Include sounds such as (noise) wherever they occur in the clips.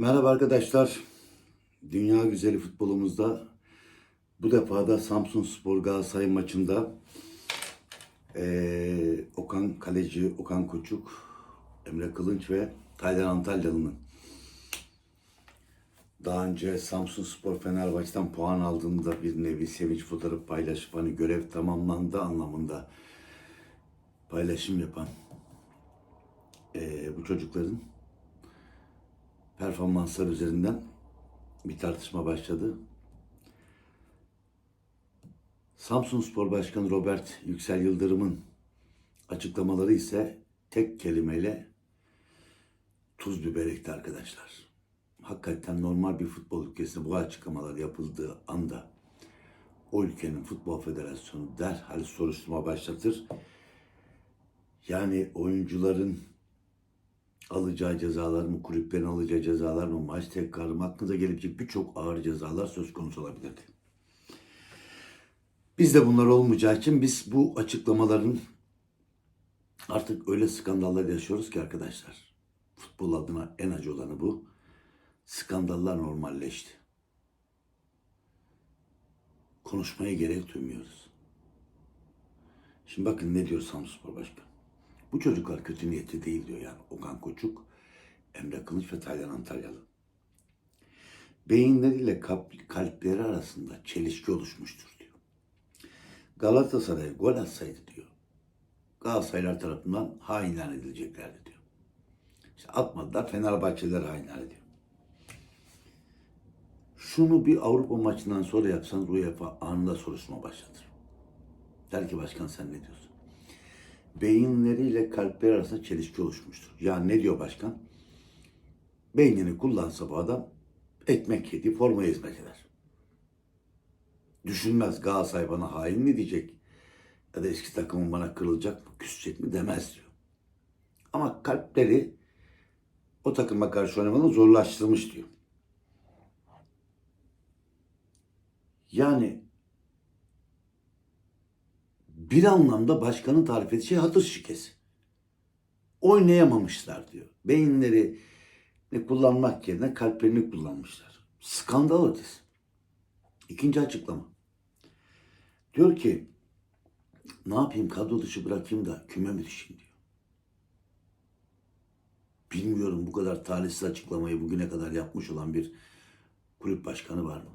Merhaba arkadaşlar. Dünya güzeli futbolumuzda bu defa da Samsun Spor Galatasaray maçında eee, Okan Kaleci, Okan Koçuk, Emre Kılınç ve Taylan Antalyalı'nın daha önce Samsun Spor Fenerbahçe'den puan aldığında bir nevi sevinç fotoğrafı paylaşıp hani görev tamamlandı anlamında paylaşım yapan eee, bu çocukların performanslar üzerinden bir tartışma başladı. Samsun Spor Başkanı Robert Yüksel Yıldırım'ın açıklamaları ise tek kelimeyle tuz biber ekti arkadaşlar. Hakikaten normal bir futbol ülkesinde bu açıklamalar yapıldığı anda o ülkenin futbol federasyonu derhal soruşturma başlatır. Yani oyuncuların alacağı cezalar mı, kulüplerin alacağı cezalar mı, maç tekrarı mı aklınıza gelebilecek birçok ağır cezalar söz konusu olabilirdi. Bizde bunlar olmayacağı için biz bu açıklamaların artık öyle skandallar yaşıyoruz ki arkadaşlar. Futbol adına en acı olanı bu. Skandallar normalleşti. Konuşmaya gerek duymuyoruz. Şimdi bakın ne diyor Samspor Başkanı. Bu çocuklar kötü niyetli değil diyor yani Okan Koçuk, Emre Kılıç ve Taylan Antalyalı. Beyinleriyle kalp- kalpleri arasında çelişki oluşmuştur diyor. Galatasaray gol atsaydı diyor. Galatasaraylar tarafından hain ilan edileceklerdi diyor. İşte atmadılar Fenerbahçeliler hain ilan ediyor. Şunu bir Avrupa maçından sonra yapsanız UEFA anında soruşturma başlatır. Der ki başkan sen ne diyorsun? Beyinleriyle kalpleri arasında çelişki oluşmuştur. Ya ne diyor başkan? Beynini kullansa bu adam ekmek yedi, formaya hizmet eder. Düşünmez Galatasaray bana hain mi diyecek ya da eski takımım bana kırılacak mı, küsecek mi demez diyor. Ama kalpleri o takıma karşı oynamanı zorlaştırmış diyor. Yani bir anlamda başkanın tarif ettiği şey hatır şikesi. Oynayamamışlar diyor. Beyinlerini kullanmak yerine kalplerini kullanmışlar. Skandal ötesi. İkinci açıklama. Diyor ki ne yapayım kadro dışı bırakayım da küme mi düşeyim diyor. Bilmiyorum bu kadar talihsiz açıklamayı bugüne kadar yapmış olan bir kulüp başkanı var mı?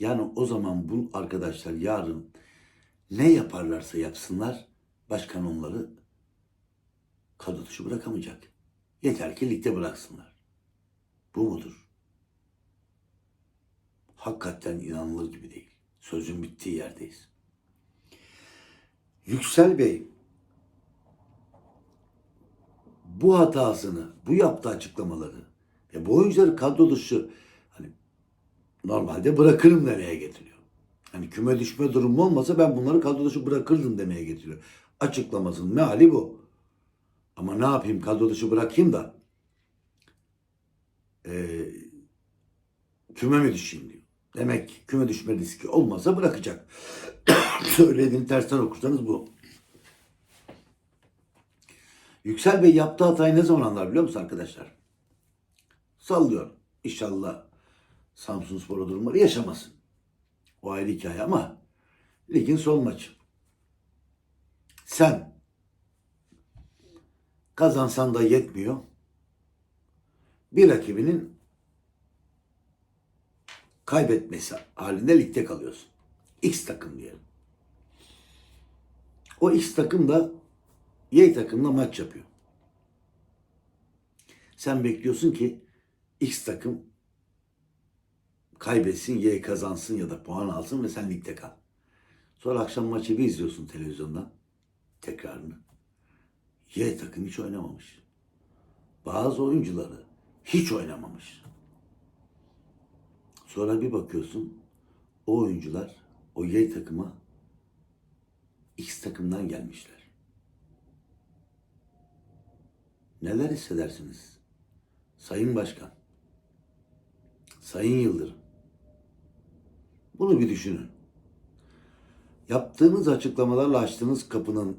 Yani o zaman bu arkadaşlar yarın ne yaparlarsa yapsınlar başkan onları kadro dışı bırakamayacak. Yeter ki ligde bıraksınlar. Bu mudur? Hakikaten inanılır gibi değil. Sözün bittiği yerdeyiz. Yüksel Bey bu hatasını, bu yaptığı açıklamaları ve bu oyuncuları kadro dışı hani normalde bırakırım demeye getiriyor. Hani küme düşme durumu olmasa ben bunları kadro bırakırdım demeye getiriyor. Açıklamasının meali bu. Ama ne yapayım kadro bırakayım da eee küme mi düşeyim diyor. Demek ki küme düşme riski olmasa bırakacak. (coughs) Söylediğim tersten okursanız bu. Yüksel Bey yaptığı hatayı ne zaman anlar biliyor musun arkadaşlar? Sallıyorum. İnşallah Samsun Spor o durumları yaşamasın. O ayrı hikaye ama ligin son maçı. Sen kazansan da yetmiyor. Bir rakibinin kaybetmesi halinde ligde kalıyorsun. X takım diyelim. O X takım da Y takımla maç yapıyor. Sen bekliyorsun ki X takım kaybetsin, Y kazansın ya da puan alsın ve sen ligde kal. Sonra akşam maçı bir izliyorsun televizyondan tekrarını. Y takım hiç oynamamış. Bazı oyuncuları hiç oynamamış. Sonra bir bakıyorsun o oyuncular o Y takıma X takımdan gelmişler. Neler hissedersiniz? Sayın Başkan, Sayın Yıldırım, bunu bir düşünün. Yaptığınız açıklamalarla açtığınız kapının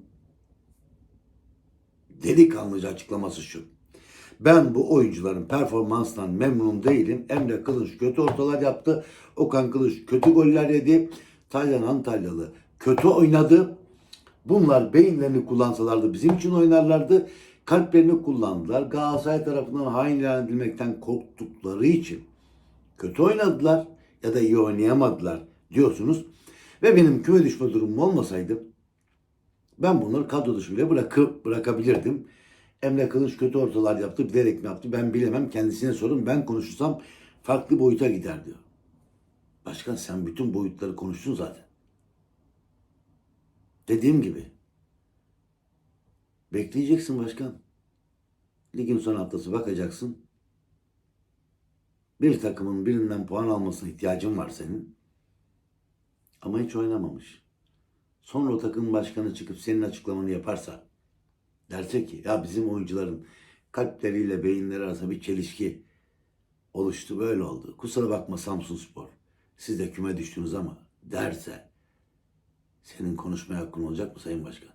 delikanlıca açıklaması şu. Ben bu oyuncuların performansından memnun değilim. Emre Kılıç kötü ortalar yaptı. Okan Kılıç kötü goller yedi. Taylan Antalyalı kötü oynadı. Bunlar beyinlerini kullansalardı bizim için oynarlardı. Kalplerini kullandılar. Galatasaray tarafından hain ilan edilmekten korktukları için kötü oynadılar ya da iyi oynayamadılar diyorsunuz. Ve benim küme düşme durumum olmasaydı ben bunları kadro dışı bile bırakıp bırakabilirdim. Emre Kılıç kötü ortalar yaptı, bilerek mi yaptı ben bilemem. Kendisine sorun. Ben konuşursam farklı boyuta gider diyor. Başkan sen bütün boyutları konuştun zaten. Dediğim gibi. Bekleyeceksin başkan. Ligin son haftası bakacaksın. Bir takımın birinden puan almasına ihtiyacın var senin. Ama hiç oynamamış. Sonra o takım başkanı çıkıp senin açıklamanı yaparsa derse ki ya bizim oyuncuların kalpleriyle beyinleri arasında bir çelişki oluştu böyle oldu. Kusura bakma Samsun Spor. Siz de küme düştünüz ama derse senin konuşmaya hakkın olacak mı Sayın Başkan?